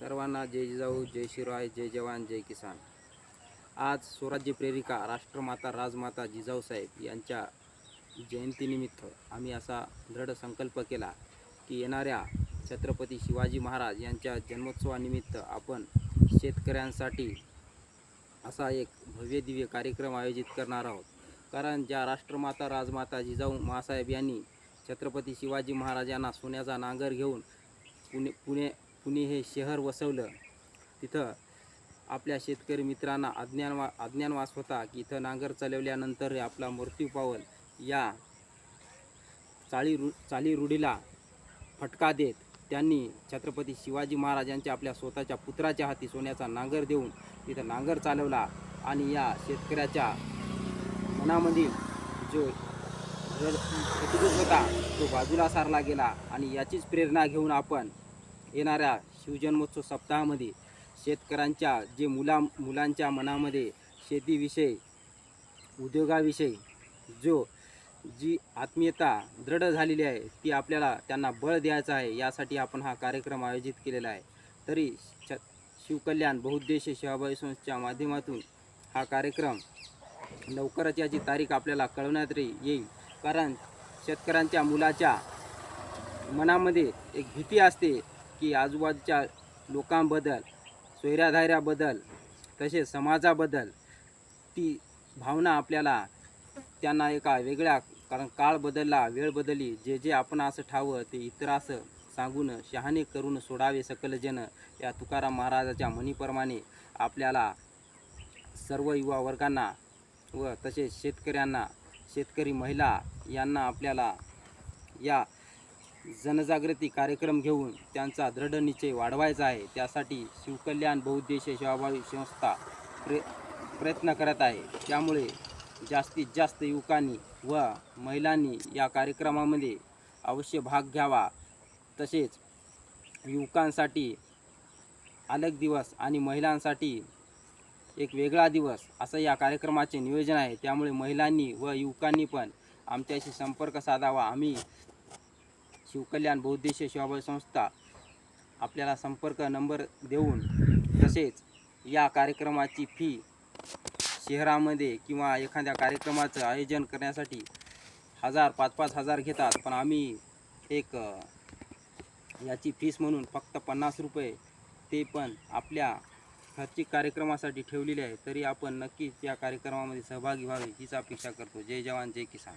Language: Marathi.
सर्वांना जय जिजाऊ जय शिवराय जय जवान जय किसान. आज स्वराज्य प्रेरिका राष्ट्रमाता राजमाता जिजाऊसाहेब यांच्या जयंतीनिमित्त आम्ही असा दृढ संकल्प केला की येणाऱ्या छत्रपती शिवाजी महाराज यांच्या जन्मोत्सवानिमित्त आपण शेतकऱ्यांसाठी असा एक भव्य दिव्य कार्यक्रम आयोजित करणार आहोत. कारण ज्या राष्ट्रमाता राजमाता जिजाऊ मासाहेब यांनी छत्रपती शिवाजी महाराजांना सोन्याचा नांगर घेऊन पुणे पुणे पुणे हे शहर वसवलं तिथं आपल्या शेतकरी मित्रांना अज्ञानवा अज्ञानवास होता की इथं नांगर चालवल्यानंतर आपला मृत्यू पावल या चाळी रु चाली रूढीला फटका देत त्यांनी छत्रपती शिवाजी महाराजांच्या आपल्या स्वतःच्या पुत्राच्या हाती सोन्याचा नांगर देऊन तिथं नांगर चालवला आणि या शेतकऱ्याच्या मनामधील जो रड- होता तो बाजूला सारला गेला आणि याचीच प्रेरणा घेऊन आपण येणाऱ्या शिवजन्मोत्सव सप्ताहामध्ये शेतकऱ्यांच्या जे मुला मुलांच्या मनामध्ये शेतीविषयी उद्योगाविषयी जो जी आत्मीयता दृढ झालेली आहे ती आपल्याला त्यांना बळ द्यायचं आहे यासाठी आपण हा कार्यक्रम आयोजित केलेला आहे. तरी छ शिवकल्याण बहुउद्देशीय सेवाभावी संस्थेच्या माध्यमातून हा कार्यक्रम लवकरच याची तारीख आपल्याला कळवण्यात येईल. कारण शेतकऱ्यांच्या मुलाच्या मनामध्ये एक भीती असते की आजूबाजूच्या लोकांबद्दल सोयऱ्याधाऱ्याबद्दल तसेच समाजाबद्दल ती भावना आपल्याला त्यांना एका वेगळ्या कारण काळ बदलला वेळ बदलली जे जे आपण असं ठावं ते इतर असं सांगून शहाणे करून सोडावे सकलजन या तुकाराम महाराजाच्या म्हणीप्रमाणे आपल्याला सर्व युवा वर्गांना व तसेच शेतकऱ्यांना शेतकरी महिला यांना आपल्याला या जनजागृती कार्यक्रम घेऊन त्यांचा दृढ निश्चय वाढवायचा आहे. त्यासाठी शिवकल्याण बहुउद्देशीय सेवाभावी संस्था प्रे प्रयत्न करत आहे. त्यामुळे जास्तीत जास्त युवकांनी व महिलांनी या कार्यक्रमामध्ये अवश्य भाग घ्यावा. तसेच युवकांसाठी अलग दिवस आणि महिलांसाठी एक वेगळा दिवस असं या कार्यक्रमाचे नियोजन आहे. त्यामुळे महिलांनी व युवकांनी पण आमच्याशी संपर्क साधावा. आम्ही शिवकल्याण बहुउद्देशीय सेवाभावी संस्था आपल्याला संपर्क नंबर देऊन तसेच या कार्यक्रमाची फी शहरामध्ये किंवा एखाद्या कार्यक्रमाचं आयोजन करण्यासाठी हजार पाच पाच हजार घेतात. पण आम्ही एक याची फीस म्हणून फक्त पन्नास रुपये ते पण आपल्या खर्चिक कार्यक्रमासाठी ठेवलेले आहे. तरी आपण नक्कीच या कार्यक्रमामध्ये सहभागी व्हावे हीच अपेक्षा करतो. जय जवान जय किसान.